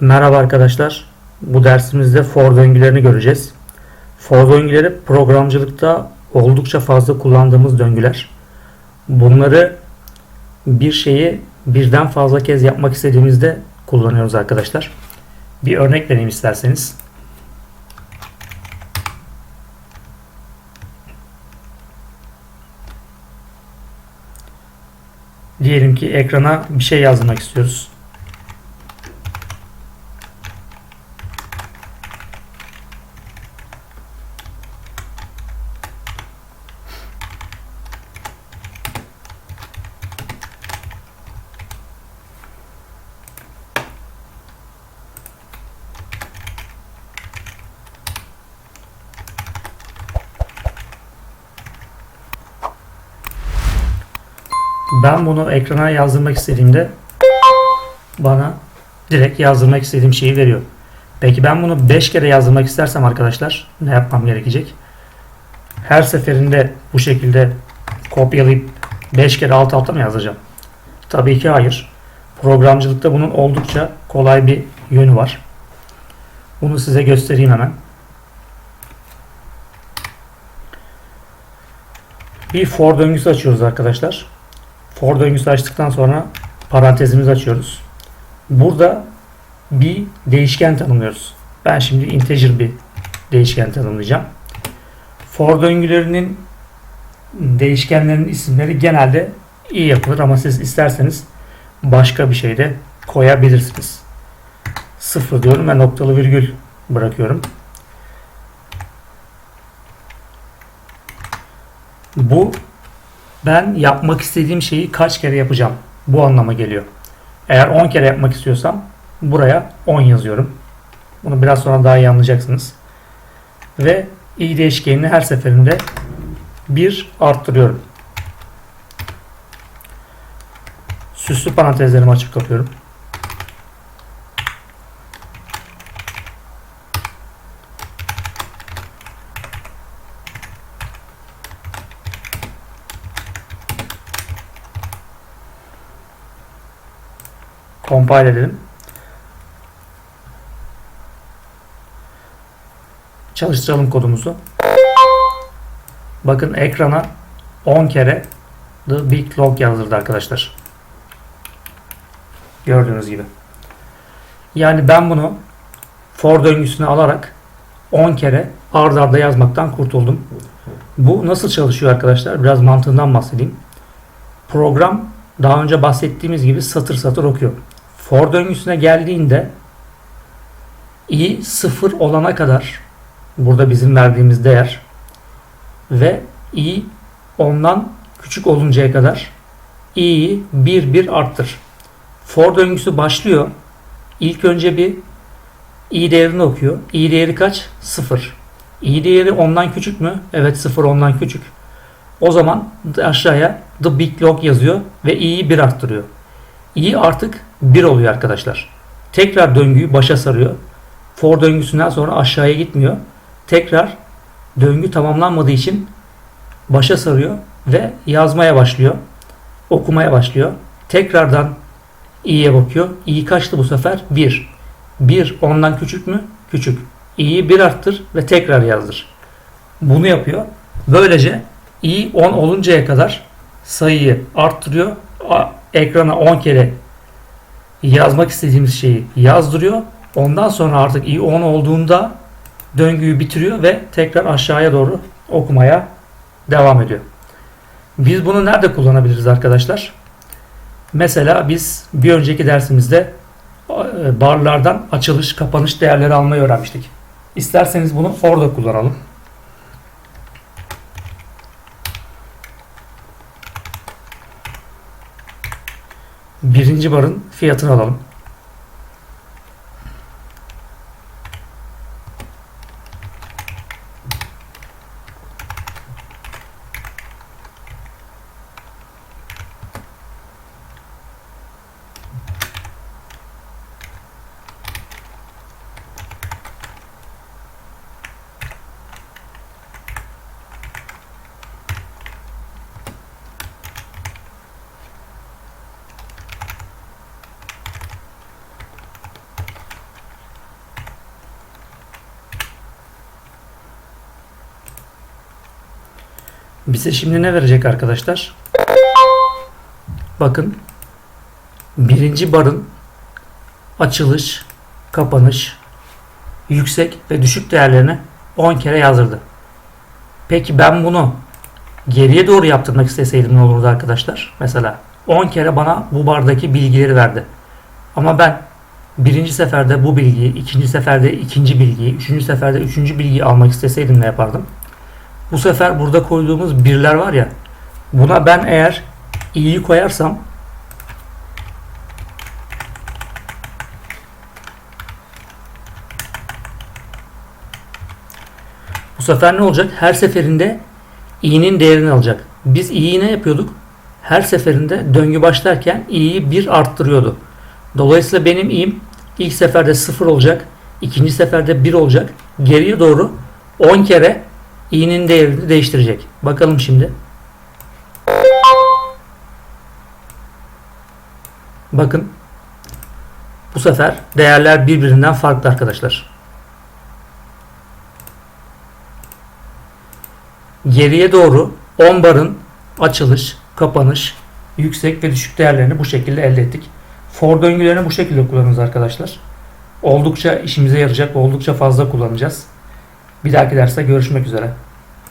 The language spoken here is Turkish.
Merhaba arkadaşlar. Bu dersimizde for döngülerini göreceğiz. For döngüleri programcılıkta oldukça fazla kullandığımız döngüler. Bunları bir şeyi birden fazla kez yapmak istediğimizde kullanıyoruz arkadaşlar. Bir örnek vereyim isterseniz. Diyelim ki ekrana bir şey yazmak istiyoruz. Ben bunu ekrana yazdırmak istediğimde bana direkt yazdırmak istediğim şeyi veriyor. Peki ben bunu 5 kere yazdırmak istersem arkadaşlar ne yapmam gerekecek? Her seferinde bu şekilde kopyalayıp 5 kere alt alta mı yazacağım? Tabii ki hayır. Programcılıkta bunun oldukça kolay bir yönü var. Bunu size göstereyim hemen. Bir for döngüsü açıyoruz arkadaşlar. For döngüsü açtıktan sonra parantezimizi açıyoruz. Burada bir değişken tanımlıyoruz. Ben şimdi integer bir değişken tanımlayacağım. For döngülerinin değişkenlerin isimleri genelde iyi yapılır ama siz isterseniz başka bir şey de koyabilirsiniz. Sıfır diyorum ve noktalı virgül bırakıyorum. Bu ben yapmak istediğim şeyi kaç kere yapacağım. Bu anlama geliyor. Eğer 10 kere yapmak istiyorsam buraya 10 yazıyorum. Bunu biraz sonra daha iyi anlayacaksınız. Ve i değişkenini her seferinde 1 arttırıyorum. Süslü parantezlerimi açıp kapıyorum. Compile edelim. Çalıştıralım kodumuzu. Bakın ekrana 10 kere the big log yazdırdı arkadaşlar. Gördüğünüz gibi. Yani ben bunu for döngüsüne alarak 10 kere ard arda yazmaktan kurtuldum. Bu nasıl çalışıyor arkadaşlar? Biraz mantığından bahsedeyim. Program daha önce bahsettiğimiz gibi satır satır okuyor. For döngüsüne geldiğinde i sıfır olana kadar burada bizim verdiğimiz değer ve i ondan küçük oluncaya kadar i'yi bir bir arttır. For döngüsü başlıyor. İlk önce bir i değerini okuyor. i değeri kaç? 0. i değeri ondan küçük mü? Evet 0 ondan küçük. O zaman aşağıya the big log yazıyor ve i'yi 1 arttırıyor. İ artık 1 oluyor arkadaşlar. Tekrar döngüyü başa sarıyor. For döngüsünden sonra aşağıya gitmiyor. Tekrar döngü tamamlanmadığı için başa sarıyor ve yazmaya başlıyor. Okumaya başlıyor. Tekrardan i'ye bakıyor. i kaçtı bu sefer? 1. 1 ondan küçük mü? Küçük. i'yi 1 arttır ve tekrar yazdır. Bunu yapıyor. Böylece i 10 oluncaya kadar sayıyı arttırıyor. Ekrana 10 kere yazmak istediğimiz şeyi yazdırıyor. Ondan sonra artık i 10 olduğunda döngüyü bitiriyor ve tekrar aşağıya doğru okumaya devam ediyor. Biz bunu nerede kullanabiliriz arkadaşlar? Mesela biz bir önceki dersimizde e, barlardan açılış, kapanış değerleri almayı öğrenmiştik. İsterseniz bunu orada kullanalım. Birinci barın fiyatını alalım. Bize şimdi ne verecek arkadaşlar? Bakın birinci barın açılış, kapanış, yüksek ve düşük değerlerini 10 kere yazdırdı. Peki ben bunu geriye doğru yaptırmak isteseydim ne olurdu arkadaşlar? Mesela 10 kere bana bu bardaki bilgileri verdi. Ama ben birinci seferde bu bilgiyi, ikinci seferde ikinci bilgiyi, üçüncü seferde üçüncü bilgiyi almak isteseydim ne yapardım? Bu sefer burada koyduğumuz birler var ya, buna ben eğer i'yi koyarsam bu sefer ne olacak? Her seferinde i'nin değerini alacak. Biz i'yi ne yapıyorduk? Her seferinde döngü başlarken i'yi bir arttırıyordu. Dolayısıyla benim i'm ilk seferde 0 olacak, ikinci seferde 1 olacak. Geriye doğru 10 kere i'nin değerini değiştirecek. Bakalım şimdi. Bakın. Bu sefer değerler birbirinden farklı arkadaşlar. Geriye doğru 10 barın açılış, kapanış, yüksek ve düşük değerlerini bu şekilde elde ettik. For döngülerini bu şekilde kullanırız arkadaşlar. Oldukça işimize yarayacak, oldukça fazla kullanacağız. Bir dahaki derste görüşmek üzere.